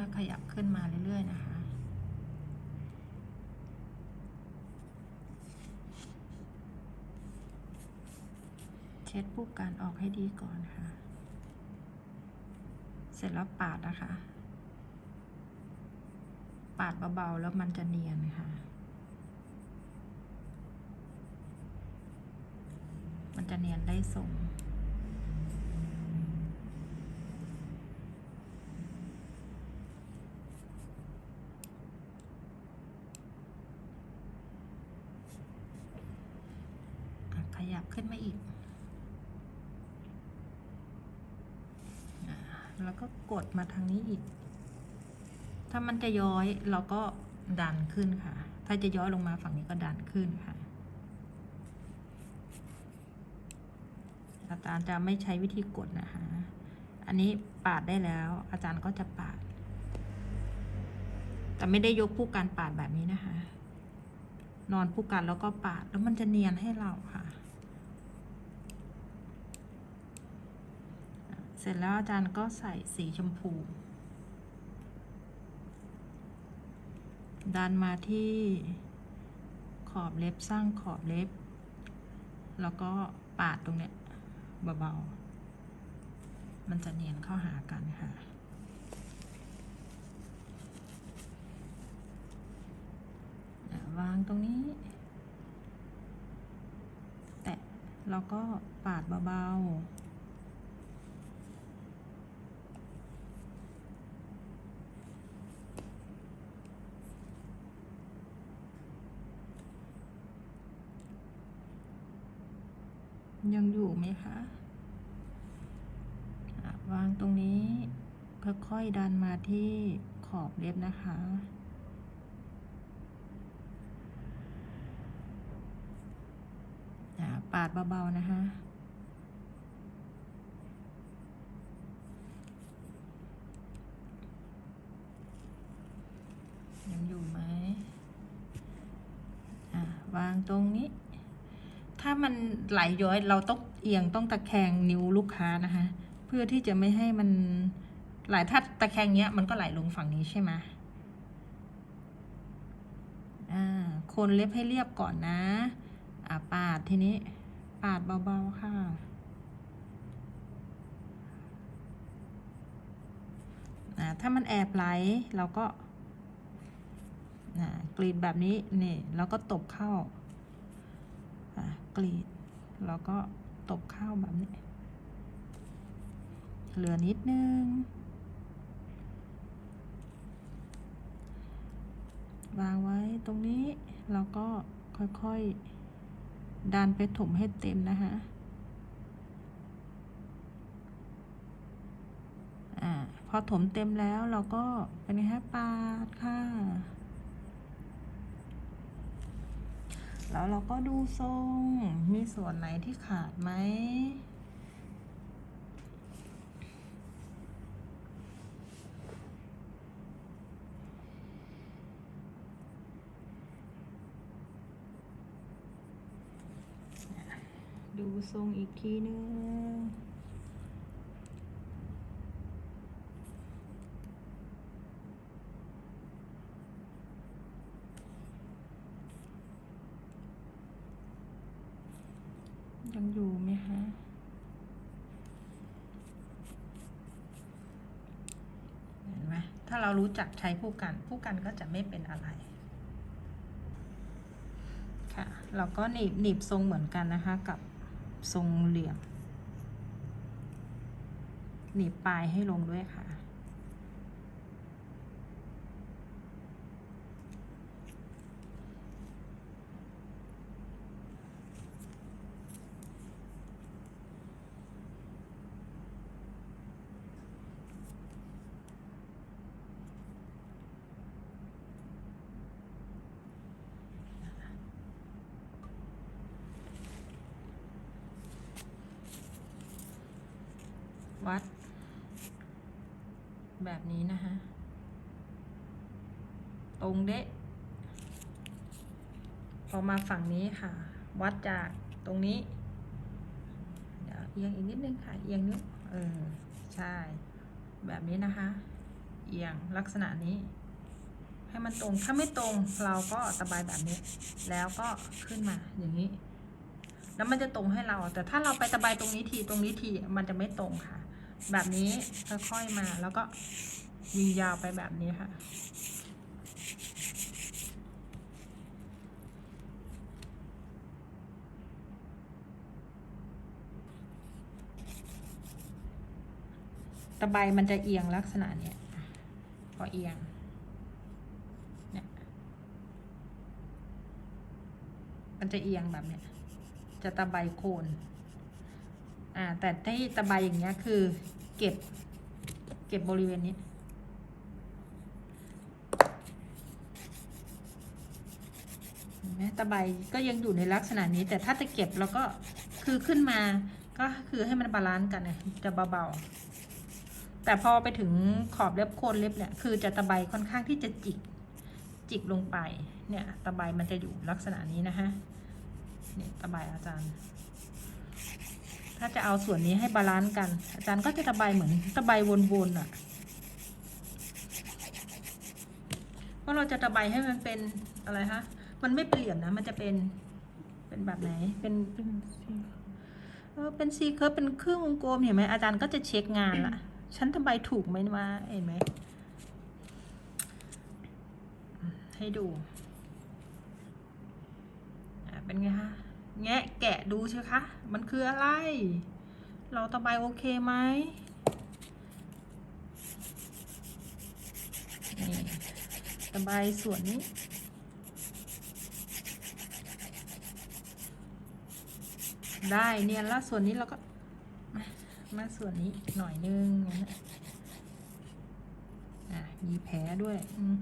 อยๆขยับขึ้นมาเรื่อยๆนะคะเช็ดผู้การออกให้ดีก่อนค่ะ เสร็จแล้วปาดนะคะ ปาดเบาๆแล้วมันจะเนียนค่ะ มันจะเนียนได้ทรง อะข ยับขึ้นมาอีก แล้วก็กดมาทางนี้อีก ถ้ามันจะย้อยเราก็ดันขึ้นค่ะ ถ้าจะย้อยลงมาฝั่งนี้ก็ดันขึ้นค่ะ อาจารย์จะไม่ใช้วิธีกดนะคะ อันนี้ปาดได้แล้ว อาจารย์ก็จะปาด แต่ไม่ได้ยกผู้การปาดแบบนี้นะคะ นอนผู้กันแล้วก็ปาดแล้วมันจะเนียนให้เราค่ะ เสร็จแล้วอาจารย์ก็ใส่สีชมพู ดันมาที่ขอบเล็บสร้างขอบเล็บ แล้วก็ปาดตรงเนี้ยเบาๆ มันจะเนียนเข้าหากันค่ะอะวางตรงนี้ แตะแล้วก็ปาดเบาๆ ยังอยู่ไหมคะะวางตรงนี้ค่อยๆดันมาที่ขอบเล็บนะคะ ปาดเบาๆนะคะยังอยู่ไหมอ่าวางตรงนี้ ถ้ามันไหลย้อยเราต้องเอียงต้องตะแคงนิ้วลูกค้านะคะ เพื่อที่จะไม่ให้มันไหลถ้าตะแคงเนี้ยมันก็ไหลลงฝั่งนี้ใช่ไหมอ่าโคนเล็บให้เรียบก่อนนะอ่าปาดทีนี้ ปาดเบาๆค่ะอ่าถ้ามันแอบไหลเราก็อ่ากรีดแบบนี้นี่แล้วก็ตบเข้า กรีด แล้วก็ตบข้าวแบบนี้ เหลือนิดนึง วางไว้ตรงนี้ แล้วก็ค่อยๆ ดันไปถมให้เต็มนะคะพอถมเต็มแล้วเราก็เป็นไงฮะปาดค่ะ แล้วเราก็ดูทรง มีส่วนไหนที่ขาดไหม ดูทรงอีกทีนึง ยังอยู่ไหมคะเห็นไหมถ้าเรารู้จักใช้ผู้กัน ผู้กันก็จะไม่เป็นอะไร ค่ะ เราก็หนีบหนีบทรงเหมือนกันนะคะ กับทรงเหลี่ยม หนีบปลายให้ลงด้วยค่ะ วัด แบบนี้นะคะตรงเดะพอมาฝั่งนี้ค่ะ วัดจากตรงนี้ เดี๋ยวเอียงอีกนิดนึงค่ะ เอียงนิ้วเออ ใช่ แบบนี้นะคะ เอียงลักษณะนี้ ให้มันตรง ถ้าไม่ตรงเราก็ตะไบแบบนี้ แล้วก็ขึ้นมาอย่างนี้ แล้วมันจะตรงให้เรา แต่ถ้าเราไปตะไบตรงนี้ที ตรงนี้ที มันจะไม่ตรงค่ะ แบบนี้ค่อยๆมาแล้วก็ยิงยาวไปแบบนี้ค่ะ ตะไบมันจะเอียงลักษณะเนี้ยพอเอียงเนี่ยมันจะเอียงแบบเนี้ยจะตะไบโคน อ่า แต่ที่ตะไบอย่างเงี้ยคือเก็บ เก็บบริเวณนี้นไหมตะไบก็ยังอยู่ในลักษณะนี้ แต่ถ้าจะเก็บแล้วก็คือขึ้นมา ก็คือให้มันบาลานซ์กันเนี่ยจะเบาๆ แต่พอไปถึงขอบเล็บโคนเล็บเนี่ย คือจะตะไบค่อนข้างที่จะจิก จิกลงไป เนี่ย ตะไบมันจะอยู่ลักษณะนี้นะฮะ เนี่ยตะไบอาจารย์ ถ้าจะเอาส่วนนี้ให้บาลานซ์กัน อาจารย์ก็จะตะไบเหมือนตะไบวนๆอะเพราะเราจะตะไบให้มันเป็นอะไรฮะมันไม่เปลี่ยมนะ มันจะเป็นเป็นแบบไหน เป็นเป็นสีเออเป็นซีเคิร์ฟเป็นครึ่งวงกลมเห็นไหมอาจารย์ก็จะเช็คงานล่ะ ฉันทำใบถูกไหมวะเห็นไหม ให้ดู อ่าเป็นไงคะ แงะแกะดูใช่คะ มันคืออะไร เราตะไบโอเคไหมนี่ตะไบส่วนนี้ ได้เนียนละส่วนนี้เราก็มามาส่วนนี้หน่อยนึงอย่างนี้อะมีแผลด้วย อืม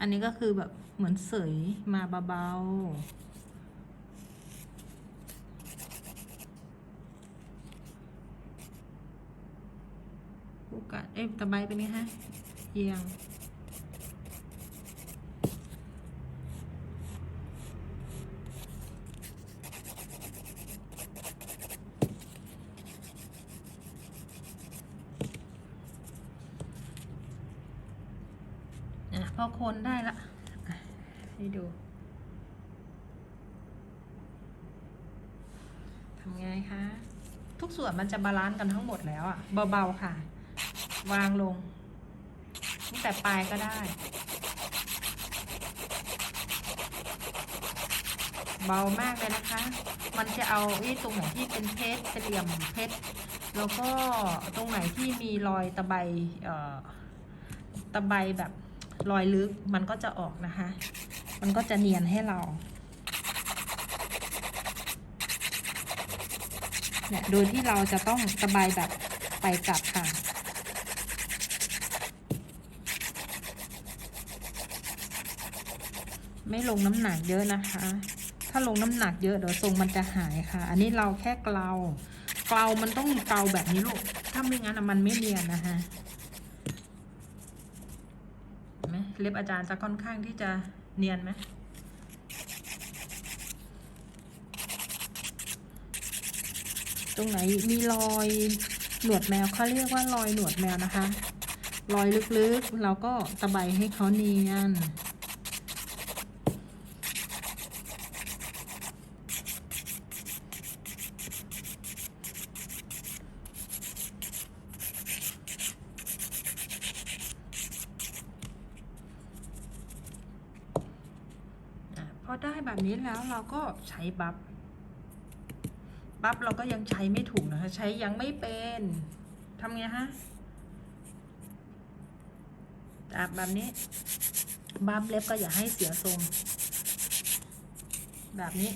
อันนี้ก็คือแบบเหมือนเสยมาเบาๆกูกะเอ๊ะตะไบเป็นไงฮะเอียง อะพอคนได้ละให้ดูทำไงคะ ทุกส่วนมันจะบาลานซ์กันทั้งหมดแล้วอะเบาๆค่ะ วางลงตั้งแต่ปลายก็ได้ เบามากเลยนะคะ มันจะเอาไอ้ตรงไหนที่เป็นเพชรเป็นเหลี่ยมเพชรแล้วก็ตรงไหนที่มีรอยตะไบเอ่อตะไบแบบ รอยลึกมันก็จะออกนะคะ มันก็จะเนียนให้เราเนี่ยโดยที่เราจะต้องตะไบแบบไปกลับค่ะ ไม่ลงน้ำหนักเยอะนะคะ ถ้าลงน้ำหนักเยอะเดี๋ยวทรงมันจะหายค่ะ อันนี้เราแค่เกลาเกลามันต้องเกลาแบบนี้ลูก ถ้าไม่งั้นมันไม่เนียนนะคะ เล็บอาจารย์จะค่อนข้างที่จะเนียนไหมตรงไหนมีรอยหนวดแมวเขาเรียกว่ารอยหนวดแมวนะคะ รอยลึกๆ เราก็ตะไบให้เขาเนียน อะพอได้ แบบนี้แล้วเราก็ใช้บัฟบัฟเราก็ยังใช้ไม่ถูกนะคะ ใช้ยังไม่เป็นทำไงฮะจับแบบนี้บัฟเล็บก็อย่าให้เสียทรง แบบนี้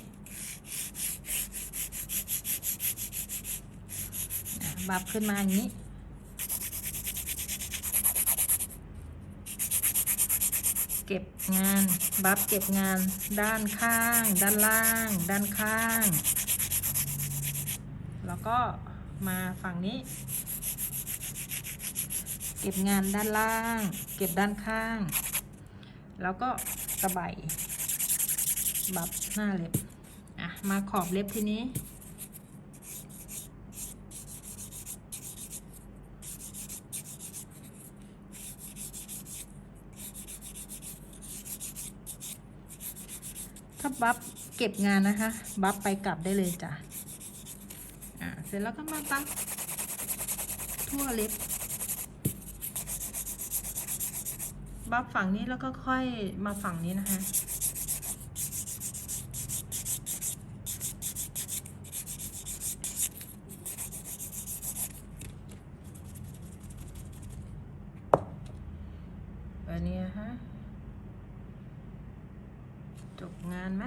บัฟขึ้นมาอย่างนี้ ก็บงานบัฟเก็บงานด้านข้าง ด้านล่าง ด้านข้าง แล้วก็มาฝั่งนี้ เก็บงานด้านล่าง เก็บด้านข้าง แล้วก็ตะไบบับหน้าเล็บอะมาขอบเล็บทีนี้ บัฟเก็บงานนะคะ บัฟไปกลับได้เลยจ้ะอ่าเสร็จแล้วก็มาบัฟทั่วเล็บ บัฟฝั่งนี้แล้วก็ค่อยมาฝั่งนี้นะคะแบบนี้นะ งานไหม